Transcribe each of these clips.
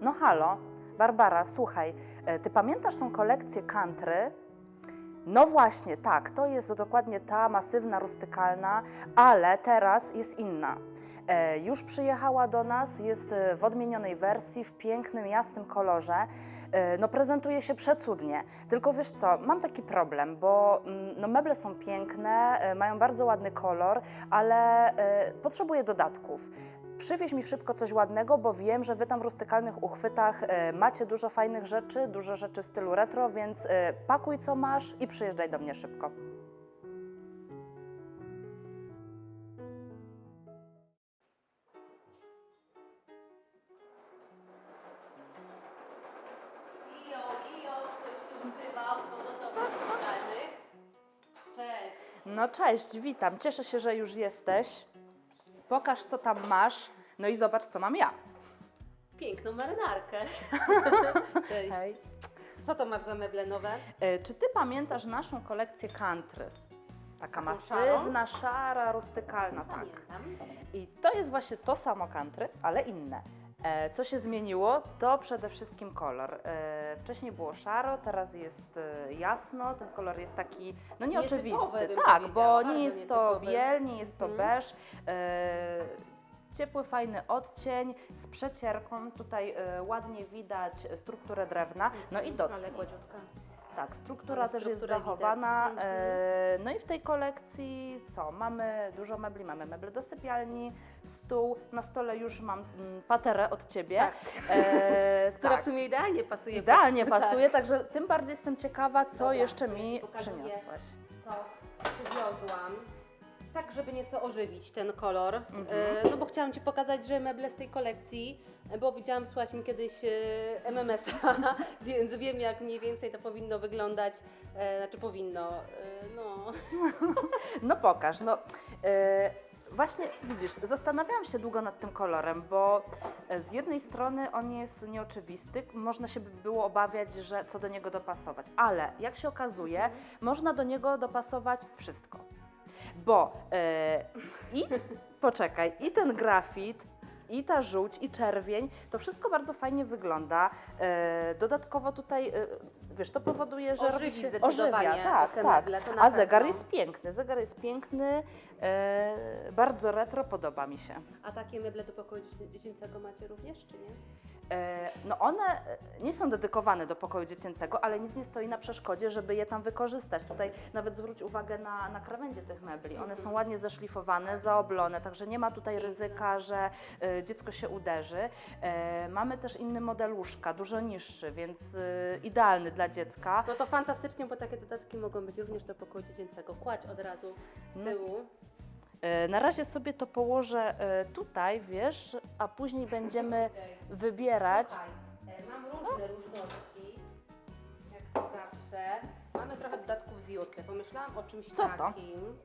No halo, Barbara, słuchaj, e, ty pamiętasz tą kolekcję country? No właśnie, tak, to jest dokładnie ta masywna, rustykalna, ale teraz jest inna. E, Już przyjechała do nas, jest e, w odmienionej wersji, w pięknym, jasnym kolorze. No prezentuje się przecudnie. Tylko wiesz co, mam taki problem, bo mm, no, meble są piękne, mają bardzo ładny kolor, ale potrzebuję dodatków. Przywieź mi szybko coś ładnego, bo wiem, że wy tam w rustykalnych uchwytach e, macie dużo fajnych rzeczy, dużo rzeczy w stylu retro, więc e, pakuj co masz i przyjeżdżaj do mnie szybko. No cześć, witam. Cieszę się, że już jesteś. Pokaż, co tam masz, no i zobacz, co mam ja. Piękną marynarkę. Cześć. Hej. Co to masz za meble nowe? E, Czy ty pamiętasz naszą kolekcję country? Taka Taką masywna, szara, rustykalna, tak. Pamiętam. I to jest właśnie to samo country, ale inne. E, Co się zmieniło, to przede wszystkim kolor. E, Wcześniej było szaro, teraz jest e, jasno, ten kolor jest taki, no nieoczywisty. Tak, bo nie jest to biel, nie jest to Mhm. beż. Ciepły, fajny odcień z przecierką. Tutaj ładnie widać strukturę drewna. No i Mhm, do Ale gładziutka. tak, struktura Ale też jest zachowana. E, no i w tej kolekcji co? Mamy dużo mebli, mamy meble do sypialni, stół. Na stole już mam mm, paterę od ciebie. Tak. E, Która tak. w sumie idealnie pasuje. Idealnie Tak. pasuje, także tym bardziej jestem ciekawa, co Dobra, jeszcze mi pokazuję. przyniosłaś. co przywiozłam. Tak, żeby nieco ożywić ten kolor. Mhm. E, no bo chciałam Ci pokazać, że meble z tej kolekcji, e, bo widziałam, słuchałaś mi kiedyś e, MMS-a, więc wiem jak mniej więcej to powinno wyglądać. E, znaczy powinno, e, no. No pokaż, no. E, właśnie widzisz, zastanawiałam się długo nad tym kolorem, bo e, z jednej strony on jest nieoczywisty, można się by było obawiać, że co do niego dopasować, ale jak się okazuje, można do niego dopasować wszystko. Bo e, i poczekaj, i ten grafit, i ta żółć, i czerwień, to wszystko bardzo fajnie wygląda. E, dodatkowo tutaj, e, wiesz, to powoduje, że robi Ożywi się zdecydowanie ożywia, tak, tak. meble, A zegar jest piękny, zegar jest piękny, e, bardzo retro, podoba mi się. A takie meble do pokoju dzieci- dziecięcego macie również, czy nie? E, No one e, nie są dedykowane do pokoju dziecięcego, ale nic nie stoi na przeszkodzie, żeby je tam wykorzystać. Tutaj nawet zwróć uwagę na, na krawędzie tych mebli. One są ładnie zaszlifowane, zaoblone, także nie ma tutaj ryzyka, że e, dziecko się uderzy. Mamy też inny model łóżka, dużo niższy, więc idealny dla dziecka. No to fantastycznie, bo takie dodatki mogą być również do pokoju dziecięcego. Kładź od razu z No, tyłu. E, Na razie sobie to położę e, tutaj, wiesz, a później będziemy wybierać. Słuchaj, e, mam różne różności, jak to zawsze. Mamy trochę dodatków z Juty. Pomyślałam o czymś Co to? takim.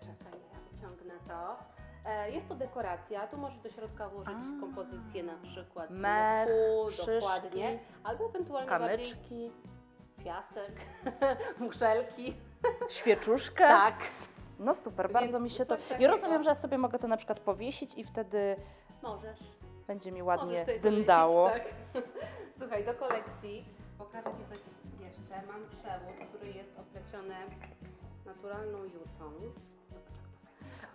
Czekaj, ja wyciągnę to. E, Jest to dekoracja, tu możesz do środka włożyć A. kompozycję na przykład z Mech, mechu, szyszki, dokładnie, albo ewentualnie bardziej Kamyczki, piasek, muszelki. świeczuszkę. Tak. No super, Więc bardzo mi się to. coś I takiego. rozumiem, że ja sobie mogę to na przykład powiesić i wtedy Możesz. będzie mi Możesz ładnie sobie dyndało. Tak. Słuchaj, do kolekcji pokażę Ci coś jeszcze. Mam przewód, który jest opleciony naturalną jutą.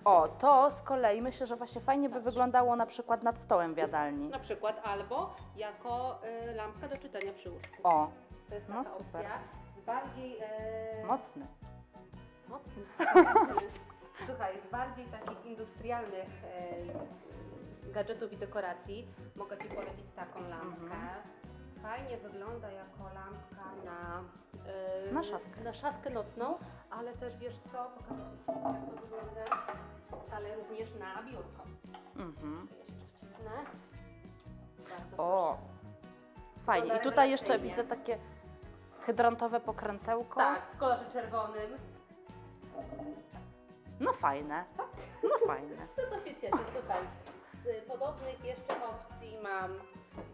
O, to z kolei myślę, że właśnie fajnie by wyglądało na przykład nad stołem w jadalni. Na przykład albo jako y, lampka do czytania przy łóżku. O, To jest no taka super. opcja. Bardziej e, mocny. Mocny. Słuchaj, z bardziej takich industrialnych e, gadżetów i dekoracji mogę Ci polecić taką lampkę. Mhm. Fajnie wygląda jako lampka na, e, Na szafkę. na szafkę nocną, ale też wiesz co, pokażę Ci jak to wygląda, ale również na biurko. Mhm. Jeszcze wcisnę. Bardzo O, proszę. fajnie. I tutaj jeszcze widzę takie hydrantowe pokrętełko. Tak, w kolorze czerwonym. No fajne. No fajne. No to się cieszę, słuchaj. Z podobnych jeszcze opcji mam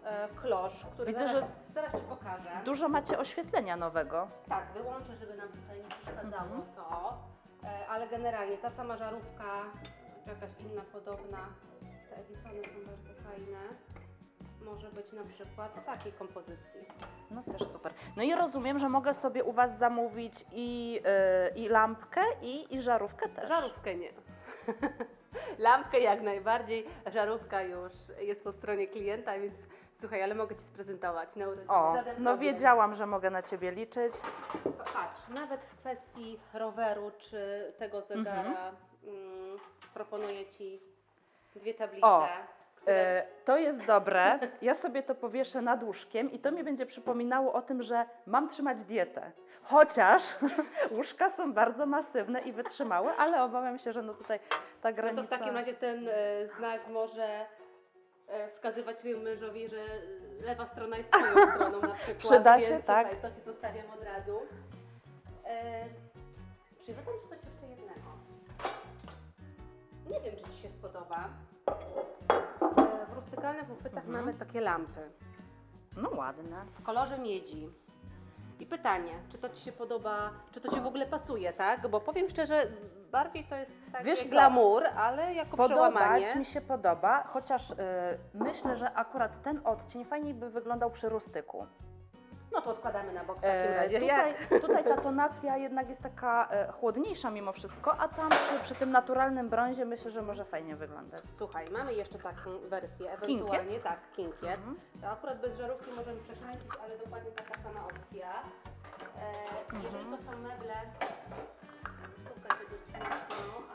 e, klosz, który Widzę, zaraz, że zaraz Ci pokażę. Dużo macie oświetlenia nowego. Tak, wyłączę, żeby nam tutaj nie przeszkadzało Mhm. to. E, ale generalnie ta sama żarówka, czy jakaś inna podobna, te Edisony są bardzo fajne. Może być na przykład takiej kompozycji. No też super. No i rozumiem, że mogę sobie u Was zamówić i, y, i lampkę, i, i żarówkę też. Żarówkę nie. Lampkę jak najbardziej, żarówka już jest po stronie klienta, więc słuchaj, ale mogę Ci sprezentować na urodziny. O, Żaden no problem. wiedziałam, że mogę na Ciebie liczyć. Patrz, nawet w kwestii roweru czy tego zegara Mhm. mm, proponuję Ci dwie tablice. O, E, to jest dobre. Ja sobie to powieszę nad łóżkiem i to mi będzie przypominało o tym, że mam trzymać dietę. Chociaż łóżka są bardzo masywne i wytrzymałe, ale obawiam się, że no tutaj ta No granica... to w takim razie ten e, znak może e, wskazywać swojemu mężowi, że lewa strona jest twoją stroną na przykład. Przyda więc, się, tak. Słuchaj, to ci zostawiam od razu. E, Przywadzam ci coś jeszcze jednego. Nie wiem, czy ci się spodoba. W rustykalnych uchwytach Mhm. mamy takie lampy No ładne. w kolorze miedzi. I pytanie, czy to Ci się podoba, czy to Ci w ogóle pasuje, tak? Bo powiem szczerze, bardziej to jest taki Wiesz glamour, ale jako przełamanie. Podobać mi się podoba, chociaż y, myślę, że akurat ten odcień fajniej by wyglądał przy rustyku. No to odkładamy na bok w takim E, razie. tutaj, tutaj ta tonacja jednak jest taka e, chłodniejsza mimo wszystko, a tam przy, przy tym naturalnym brązie myślę, że może fajnie wyglądać. słuchaj, mamy jeszcze taką wersję, ewentualnie tak, kinkiet. Mhm. To akurat bez żarówki możemy przekręcić, ale dokładnie taka sama opcja. E, jeżeli to są meble,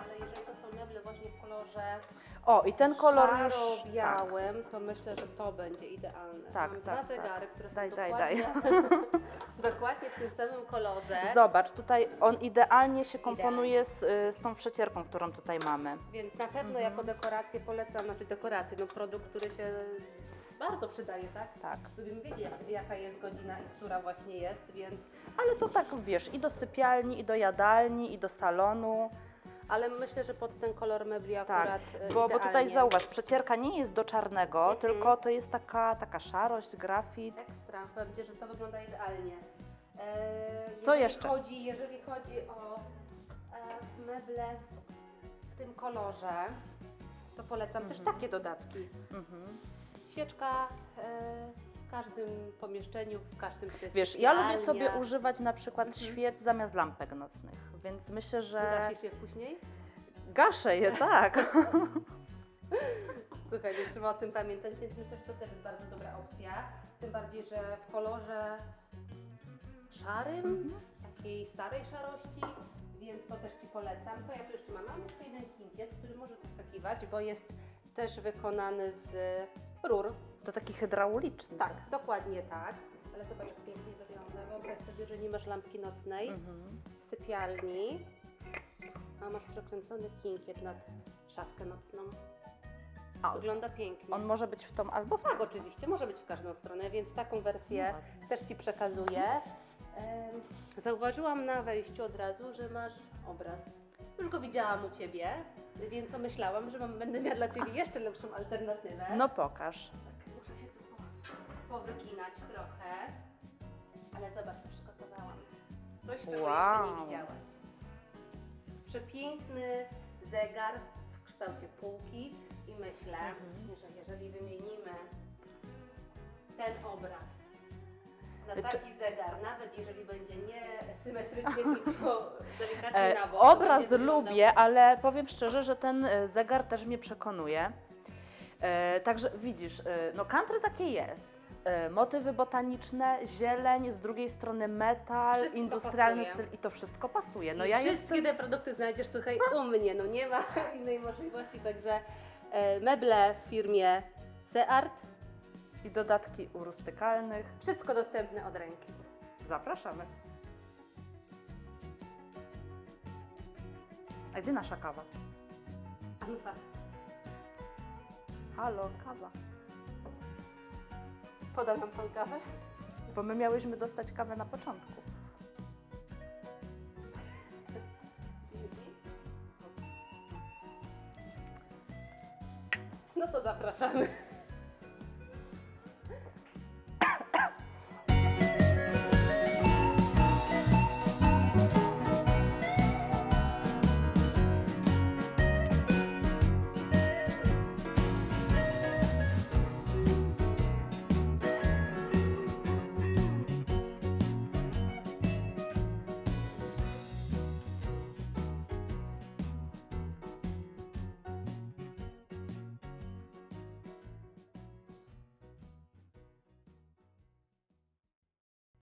ale jeżeli to są meble właśnie w kolorze O, i ten kolor już... Tak. szaro-białym, to myślę, że to będzie idealne. Tak, Mam tak, dwa tak. zegary, które są Daj, daj, dokładnie, dokładnie w tym samym kolorze. Zobacz, tutaj on idealnie się komponuje z, y, z tą przecierką, którą tutaj mamy. Więc na pewno Mhm. jako dekorację polecam, znaczy dekorację, no produkt, który się bardzo przydaje, tak? Tak. Lubimy wiedzieć, jak- jaka jest godzina i która właśnie jest, więc... Ale to tak, wiesz, i do sypialni, i do jadalni, i do salonu. Ale myślę, że pod ten kolor mebli Tak, akurat e, Bo, bo tutaj idealnie. zauważ, przecierka nie jest do czarnego, Mhm. tylko to jest taka, taka szarość, grafit. Ekstra, powiem Ci, że to wygląda idealnie. E, Co jeżeli jeszcze? Chodzi, jeżeli chodzi o e, meble w tym kolorze, to polecam też Mhm. takie dodatki. Mhm. Świeczka e, w każdym pomieszczeniu, w każdym jest Wiesz, ja lubię sobie używać na przykład Mhm. świec zamiast lampek nocnych, więc myślę, że Gasisz je później? gaszę je, tak. Słuchaj, więc trzeba o tym pamiętać, więc myślę, że to też jest bardzo dobra opcja. Tym bardziej, że w kolorze szarym, Mhm. takiej starej szarości, więc to też Ci polecam. Co ja tu jeszcze mam? Mam jeszcze jeden kinkiet, który może zaskakiwać, bo jest też wykonany z rur. To taki hydrauliczny. Tak, dokładnie tak. Ale zobacz, jak pięknie wygląda. Wyobraź sobie, że nie masz lampki nocnej Mhm. w sypialni, a masz przekręcony kinkiet nad szafkę nocną. A Wygląda pięknie. on może być w tą albo w Tak, oczywiście, może być w każdą stronę, więc taką wersję No też Ci przekazuję. Zauważyłam na wejściu od razu, że masz obraz. Już go widziałam u Ciebie, więc pomyślałam, że mam, będę miała dla Ciebie jeszcze lepszą alternatywę. No pokaż. Tak, muszę się tu po- powyginać trochę. Ale zobacz, co przygotowałam. Coś, czego jeszcze Wow. nie widziałaś. Przepiękny zegar w kształcie półki i myślę, Mhm. że jeżeli wymienimy ten obraz na taki zegar, nawet jeżeli będzie nie symetrycznie, tylko delikatnie E, na bok. obraz lubię, ale powiem szczerze, że ten e, zegar też mnie przekonuje. E, także widzisz, e, no country takie jest. E, motywy botaniczne, zieleń, z drugiej strony metal, Wszystko industrialny pasuje. styl i to wszystko pasuje. No I ja wszystkie jestem... te produkty znajdziesz, słuchaj, u mnie, no nie ma innej możliwości, także e, meble w firmie Seart, I dodatki urustykalnych. wszystko dostępne od ręki. Zapraszamy. A gdzie nasza kawa? Anfa, Halo, kawa. podam nam tą kawę. Bo my miałyśmy dostać kawę na początku. No to zapraszamy.